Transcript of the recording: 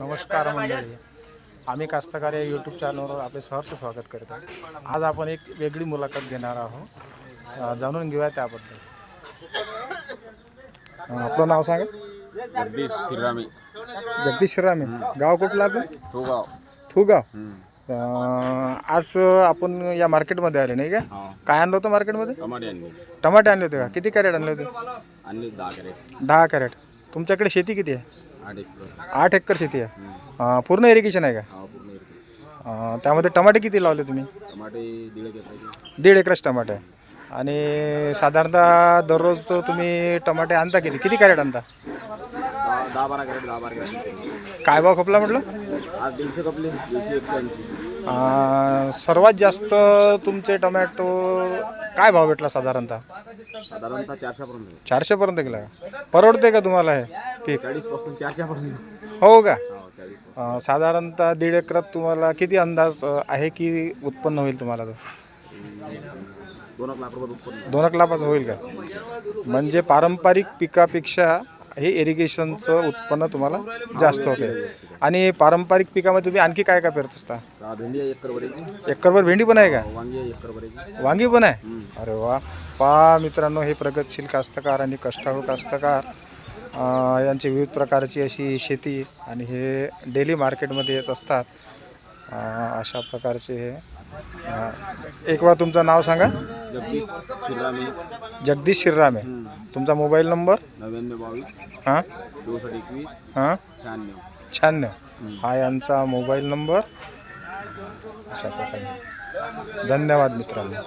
नमस्कार मंडळी. आम्ही कास्तकार या यूट्यूब चॅनलवर आपले सहर्ष स्वागत करतो. आज आपण एक वेगळी मुलाखत घेणार आहोत. जाणून घेऊया त्याबद्दल. आपलं नाव सांगा. जगदीश श्रीरामी जगदीश रामे गाव कुठलं आपण थुगाव. अ, आज आपण या मार्केटमध्ये आले नाही का? हा. काय आणलं होतं मार्केटमध्ये? टमाटे आणले. होते का? किती कॅरेट आणले होते? दहा कॅरेट. तुमच्याकडे शेती किती आहे? आठ एकर. आठ एकर शेती आहे. अ, पूर्ण इरिगेशन आहे का? हा पूर्ण एकर अ, त्यामध्ये टमाटे किती लावले तुम्ही? टमाटे दीड एकर दीड एकरच टमाटे आहे. आणि साधारणतः दररोज तुम्ही टमाटे आणता किती? किती कॅरेट आणता? दहा दहा बारा कॅरेट दहा बारा कॅरेट. काय भाव खपला म्हटलं? आज दीडशे कपले दीडशे एकशे ऐंशी. अं, सर्वात जास्त तुमचे टोमॅटो काय भाव भेटला साधारणतः? साधारणतः चारशेपर्यंत. चारशेपर्यंत गेला का? परवडते का तुम्हाला हे? पीक हो का? हा अं, साधारणतः दीड एकरात तुम्हाला किती अंदाज अं, आहे की उत्पन्न होईल तुम्हाला तो? दोन एक लाख रुपये उत्पन्न दोन एक लाखाचं होईल का? म्हणजे पारंपरिक पिकापेक्षा हे इरिगेशनचं उत्पन्न तुम्हाला जास्त होते आणि पारंपरिक पिकामध्ये तुम्ही आणखी काय काय पेरत असता? दहा भेंडी आहे एकर भरायची एकरभर भेंडी पण आहे का? वांगी आहे एकर भरायची वांगी पण आहे? अरे वा. पहा मित्रांनो हे प्रगतशील कास्तकार आणि कष्टाळू कास्तकार. यांची विविध प्रकारची अशी शेती आणि हे डेली मार्केटमध्ये येत असतात. अशा प्रकारचे हे. एक वेळा तुमचं नाव सांगा. जगदीश श्रीरामी. जगदीश शिररामे. तुमचा मोबाईल नंबर? नव्याण्णव बावीस. हां? चौसष्ट एकवीस. हां? शहाण्णव. शहाण्णव. हा यांचा मोबाईल नंबर. अशा प्रकारे. धन्यवाद मित्रांनो.